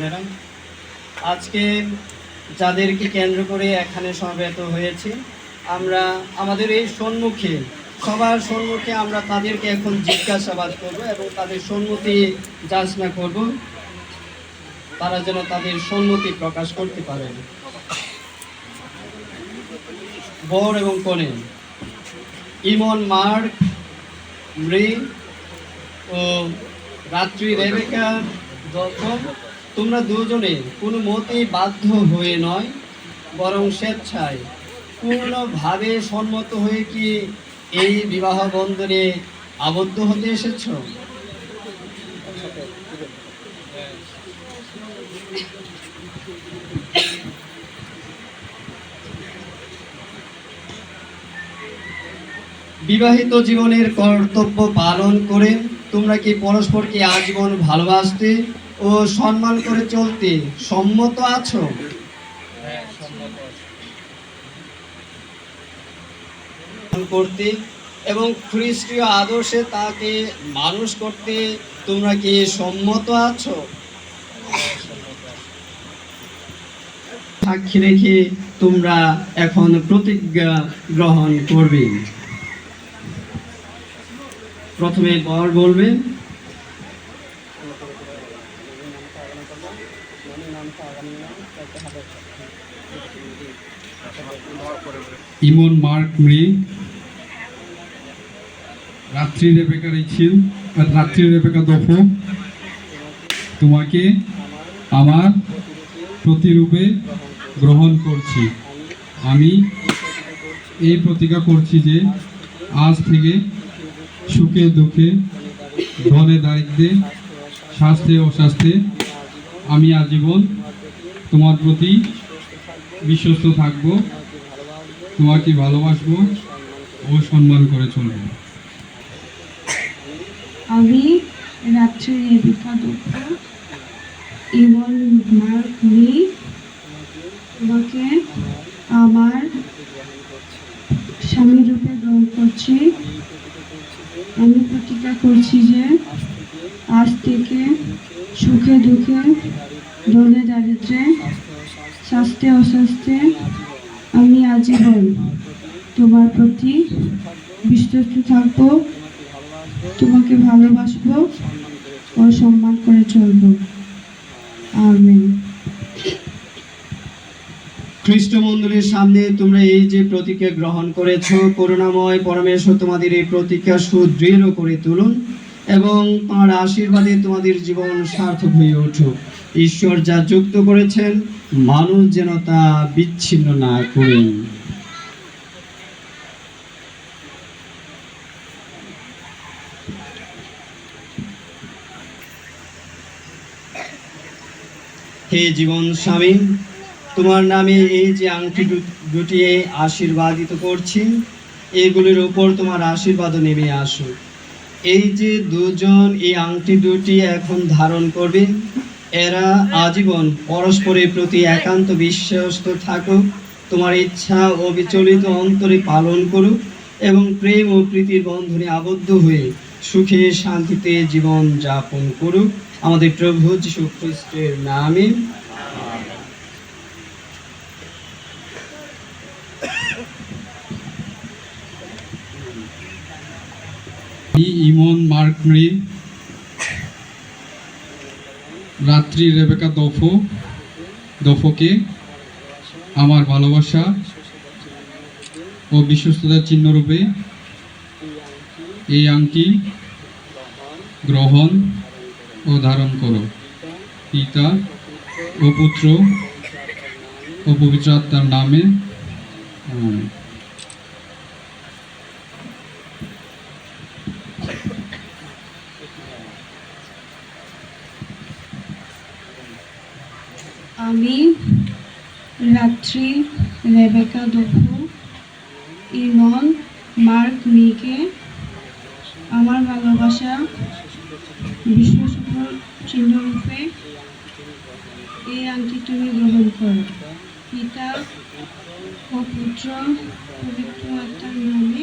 Madam, আজকে যাদেরকে কেন্দ্র করে এখানে সমবেত হয়েছে, আমরা আমাদের এই সম্মুখে, সবার সম্মুখে আমরা তাদেরকে এখন জিজ্ঞাসাবাদ করব এবং তাদের সম্মতি যাচনা করব। তারা যেন তাদের সম্মতি প্রকাশ করতে পারেন বর এবং কনে, ইমন, মার্ক, মৃ ও রাত্রি রেবেকা দখল তোমরা দুজনে কোনো মতেই বাধ্য হয়ে নয়, বরং স্বেচ্ছায়, পূর্ণভাবে সম্মত হয়ে কি এই বিবাহ বন্ধনে আবদ্ধ হতে এসেছ? বিবাহিত জীবনের কর্তব্য পালন করে তোমরা কি পরস্পরকে আজীবন ভালোবাসতে ও সম্মান করে চলতে সম্মত আছো? করতে এবং খ্রিস্টীয় আদর্শে তাকে মানুষ করতে তোমরা কি সম্মত আছো? সাক্ষী রেখে তোমরা এখন প্রতিজ্ঞা গ্রহণ করবে। প্রথমে বর বলবে ইমন মার্ক মৃ। রাত্রি রেবেকা রিছিল রাত্রি রেবেকা দফ। তোমাকে আমার প্রতিরূপে গ্রহণ করছি। আমি এই প্রতিজ্ঞা করছি যে আজ থেকে সুখে, দুঃখে, ধনে দারিদ্রে স্বাস্থ্যে, অস্বাস্থ্যে আমি আজীবন তোমার প্রতি বিশ্বস্ত থাকব, তোমাকে ভালোবাসবো ও সম্মান করে চলবো। আমি আমার স্বামী রূপে গ্রহণ করছি। আমি প্রতিজ্ঞা করছি যে আজ থেকে সুখে দুঃখে, ধনে দারিদ্রে স্বাস্থ্যে অস্বাস্থ্যে আমি আজীবন তোমার প্রতি বিশ্বস্ত থাকব, তোমাকে ভালোবাসবো ও সম্মান করে চলবো। আমেন। খ্রিস্ট মন্দিরের সামনে তোমরা এই যে প্রতিজ্ঞা গ্রহণ করেছ, করুণাময় পরমেশ্বর তোমাদের এই প্রতিজ্ঞা সুদৃঢ় করে তুলুন এবং তাঁর আশীর্বাদে তোমাদের জীবন সার্থক হয়ে উঠুক। ঈশ্বর যা যুক্ত করেছেন, মানুষ যেন তা বিচ্ছিন্ন না করেন হে জীবন স্বামী তোমার নামে এই যে আংটি দুটি আশীর্বাদিত করছি, এগুলির উপর তোমার আশীর্বাদ নেমে আসুক। এই যে দুজন এই আংটি দুটি এখন ধারণ করবে এরা আজীবন পরস্পরের প্রতি একান্ত বিশ্বস্ত থাকুক, তোমার ইচ্ছা অবিচলিত অন্তরে পালন করুক এবং প্রেম ও প্রীতির বন্ধনে আবদ্ধ হয়ে সুখে শান্তিতে জীবন যাপন করুক। আমাদের প্রভু যীশু খ্রিস্টের নামে ইমন মার্ক মৃ। রাত্রি রেবেকা দফ। দফকে আমার ভালোবাসা ও বিশ্বস্ততার চিহ্নরূপে। এই আংটি গ্রহণ ও ধারণ করো। পিতা ও পুত্র ও পবিত্র আত্মার নামে আমেন। আমি রাত্রি, রেবেকা দফু ইমন, মার্ক মিকে, আমার ভালোবাসা বিশ্বস্ত চিহ্নরূপে এই আংটি তুমি গ্রহণ করো। পিতা ও পুত্র পবিত্র আত্মার নামে।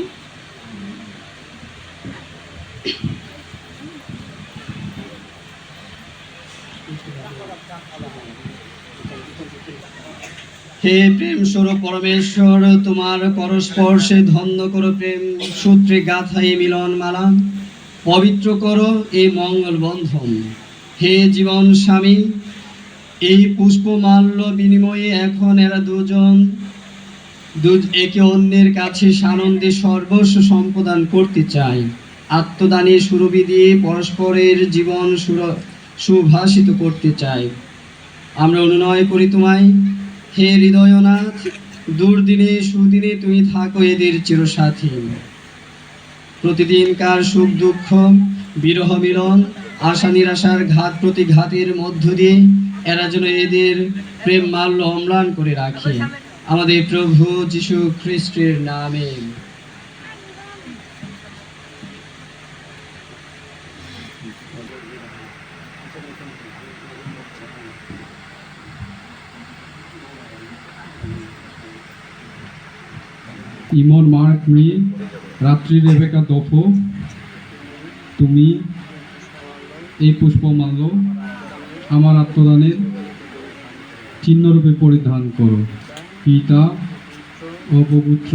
হে প্রেম স্বরূপ পরমেশ্বর, তোমার পরস্পর্শে ধন্য করো প্রেম। সূত্রে গাথা এই মিলন মালা পবিত্র করো এই মঙ্গল বন্ধন। হে জীবন স্বামী, এই পুষ্পমাল্য বিনিময়ে এখন এরা দুজন একে অন্যের কাছে সানন্দে সর্বস্ব সম্প্রদান করতে চায়। আত্মদানের সুরভি দিয়ে পরস্পরের জীবন সুভাষিত করতে চায়। আমরা অনুনয় করি তোমায় হে হৃদয়নাথ, দুর্দিনে সুদিনে তুমি থাকো এদের চিরসাথী। প্রতিদিনকার সুখ দুঃখ, বিরহ মিলন, আশা নিরাশার ঘাত প্রতিঘাতের মধ্য দিয়ে এরা যেন এদের প্রেম মাল্য অম্লান করে রাখে। আমাদের প্রভু যিশু খ্রিস্টের নামে। ইমন, মার্ক, মি, রাত্রি, রেবেকা, দফো, তুমি, এই পুষ্পমাল্য আমার আত্মদানের চিহ্নরূপে পরিধান করো। পিতা অপবিত্র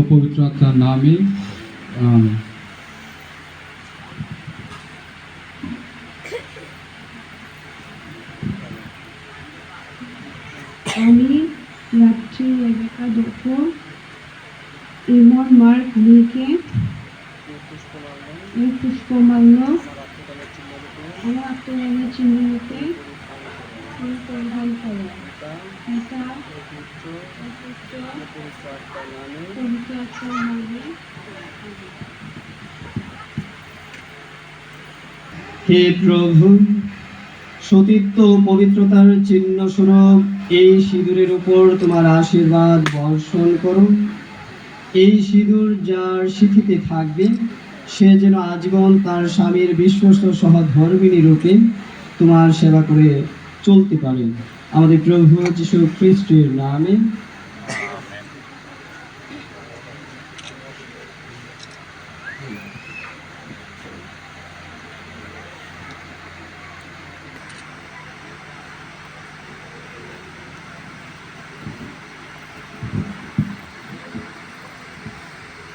অপবিত্র আত্মার নামে আমেন। আমি রাত্রি রেবেকা দোফো ইমন মার্ক মিকে এই পুষ্পমাল্য আমার আত্মদানের চিহ্ন পরিধান করো। পিতা পবিত্র আত্মার নামে হে প্রভু, সতীত্ব পবিত্রতার চিহ্ন স্বরূপ এই সিঁদুরের উপর তোমার আশীর্বাদ বর্ষণ করো। এই সিঁদুর যার স্মৃতিতে থাকবে, সে যেন আজীবন তার স্বামীর বিশ্বস্ত সহধর্মিনী রূপে তোমার সেবা করে চলতে পারে আমাদের প্রভু যীশু খ্রিস্টের নামে